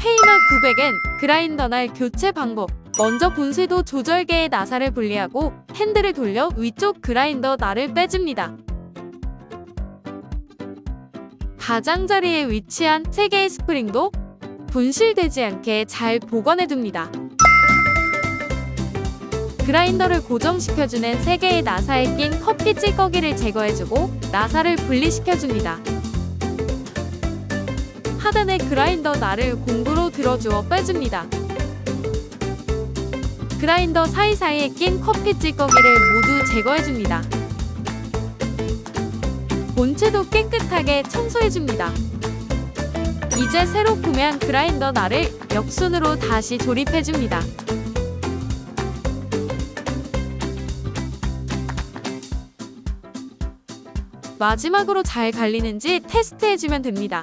페이마 900엔 그라인더 날 교체 방법. 먼저 본쇄도 조절계의 나사를 분리하고 핸들을 돌려 위쪽 그라인더 날을 빼줍니다. 가장자리에 위치한 3개의 스프링도 분실되지 않게 잘 보관해둡니다. 그라인더를 고정시켜주는 3개의 나사에 낀 커피 찌꺼기를 제거해주고 나사를 분리시켜줍니다. 하단의 그라인더 날을 공구로 들어주어 빼줍니다. 그라인더 사이사이에 낀 커피 찌꺼기를 모두 제거해줍니다. 본체도 깨끗하게 청소해줍니다. 이제 새로 구매한 그라인더 날을 역순으로 다시 조립해줍니다. 마지막으로 잘 갈리는지 테스트해주면 됩니다.